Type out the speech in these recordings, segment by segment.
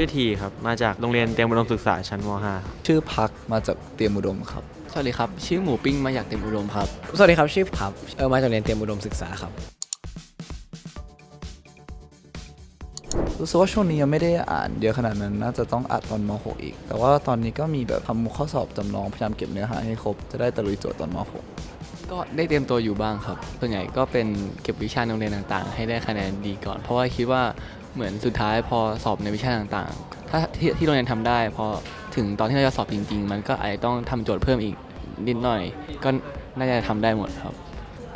ชื่อทีครับ มาจากโรงเรียนเตรียมอุดมศึกษาชั้นม .5 ครับชื่อพักมาจากเตรียมอุดมครับ สวัสดีครับ ชื่อหมูปิ้งมาจากเต็มอุดมครับ สวัสดีครับชื่อพับเออมาจากเรียนเตรียมอุดมศึกษาครับ รู้สึกว่าช่วงนี้ยังไม่ได้อ่านเยอะขนาดนั้น น่าจะต้องอัดตอนม .6 อีก แต่ว่าตอนนี้ก็มีแบบทำข้อสอบจำลองพยายามเก็บเนื้อหาให้ครบ จะได้ตะลุยโจทย์ตอนม .6 ก็ได้เตรียมตัวอยู่บ้างครับ ส่วนใหญ่ก็เป็นเก็บวิชาโรงเรียนต่างๆ ให้ได้คะแนนดีก่อน เพราะว่าคิดว่าเหมือนสุดท้ายพอสอบในวิชาต่างๆ ถ้าที่ที่โรงเรียนทำได้พอถึงตอนที่เราจะสอบจริง ๆ มันก็อาจจะต้องทำโจทย์เพิ่มอีกนิดหน่อย ก็น่าจะทำได้หมดครับ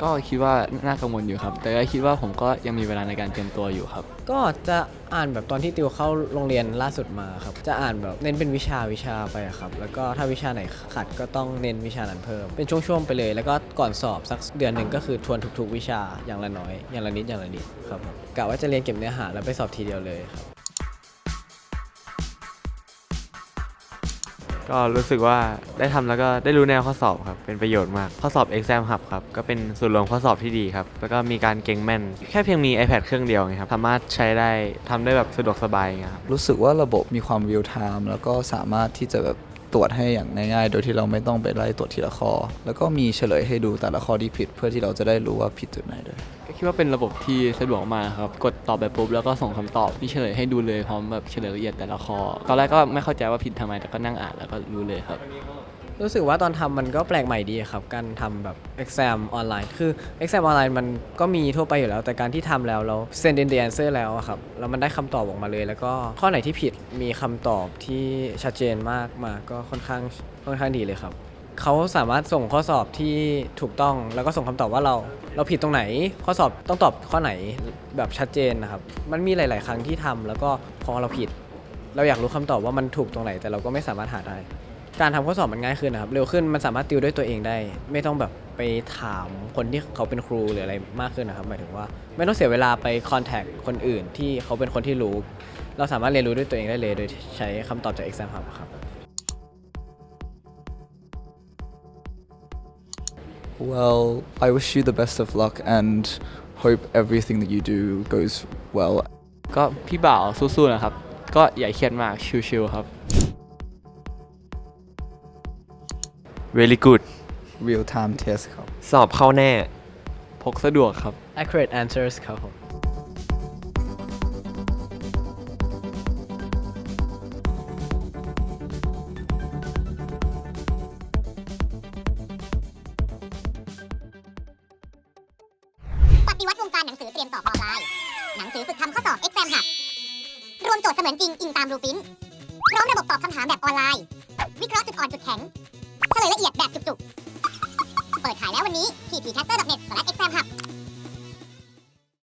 ก็คิดว่าน่ากังวลอยู่ครับ แต่ก็คิดว่าผมก็ยังมีเวลาในการเตรียมตัวอยู่ครับ ก็จะอ่านแบบตอนที่ติวเข้าโรงเรียนล่าสุดมาครับ จะอ่านแบบเน้นเป็นวิชาวิชาไปอะครับ แล้วก็ถ้าวิชาไหนขัดก็ต้องเน้นวิชานั้นเพิ่ม เป็นช่วงๆไปเลย แล้วก็ก่อนสอบสักเดือนหนึ่งก็คือทวนทุก ๆ วิชาอย่างละน้อย อย่างละนิดอย่างละนิดครับกะว่าจะเรียนเก็บเนื้อหาแล้วไปสอบทีเดียวเลยครับ ก็รู้สึกว่าได้ทำแล้วก็ได้รู้แนวข้อสอบครับ เป็นประโยชน์มาก ข้อสอบ Exam Hub ครับ ก็เป็นส่วนรวมข้อสอบที่ดีครับ แล้วก็มีการเก่งแม่น แค่เพียงมี iPad เครื่องเดียวไงครับ สามารถใช้ได้ทำได้แบบสะดวกสบายไงครับ รู้สึกว่าระบบมีความ real time แล้วก็สามารถที่จะแบบตรวจให้อย่างง่ายๆ โดยที่เราไม่ต้องไปไล่ตรวจทีละข้อ แล้วก็มีเฉลยให้ดูแต่ละข้อที่ผิด เพื่อที่เราจะได้รู้ว่าผิดจุดไหนด้วย ก็คิดว่าเป็นระบบที่สะดวกมากครับ กดตอบแบบปุ๊บแล้วก็ส่งคำตอบที่เฉลยให้ดูเลยพร้อมแบบเฉลยละเอียดแต่ละข้อ ตอนแรกก็ไม่เข้าใจว่าผิดทำไมแต่ก็นั่งอ่านแล้วก็รู้เลยครับ รู้สึกว่าตอนทำมันก็แปลกใหม่ดีครับ การทำแบบ exam ออนไลน์ คือ exam ออนไลน์มันก็มีทั่วไปอยู่แล้ว แต่การที่ทำแล้วเรา send in the answer แล้วอะครับ แล้วมันได้คำตอบออกมาเลย แล้วก็ข้อไหนที่ผิดมีคำตอบที่ชัดเจนมากมาก็ค่อนข้างค่อนข้างดีเลยครับ เขาสามารถส่งข้อสอบที่ถูกต้องแล้วก็ส่งคำตอบว่าเราเราผิดตรงไหน ข้อสอบต้องตอบข้อไหนแบบชัดเจนนะครับ มันมีหลาย ๆ ครั้งที่ทำแล้วก็พอเราผิด เราอยากรู้คำตอบว่ามันถูกตรงไหน แต่เราก็ไม่สามารถหาได้ การทำข้อสอบมันง่ายขึ้นนะครับ เร็วขึ้นมันสามารถติวด้วยตัวเองได้ ไม่ต้องแบบไปถามคนที่เขาเป็นครูหรืออะไรมากขึ้นนะครับหมายถึงว่า ไม่ต้องเสียเวลาไปคอนแทคคนอื่นที่เขาเป็นคนที่รู้ เราสามารถเรียนรู้ด้วยตัวเองได้เลย โดยใช้คำตอบจาก Exam Hub ครับ Well I wish you the best of luck and hope everything that you do goes well ก็พี่บ่าวสู้ๆนะครับ ก็อย่าเครียดมากชิวๆครับ very good real time test ครับ สอบเข้าแน่ พกสะดวกครับ accurate answers ครับผม านหนังสือเตรียมสอบออนไลน์ หนังสือฝึกทำข้อสอบ Xplamp หักรวมโจทย์เสมือนจริงอิงตามรูปินพร้อมระบบตอบคำถามแบบออนไลน์ วิเคราะห์จุดอ่อนจุดแข็งเฉลยละเอียดแบบจุกๆ เปิดขายแล้ววันนี้ที่ p c a s t e r n e t exam hub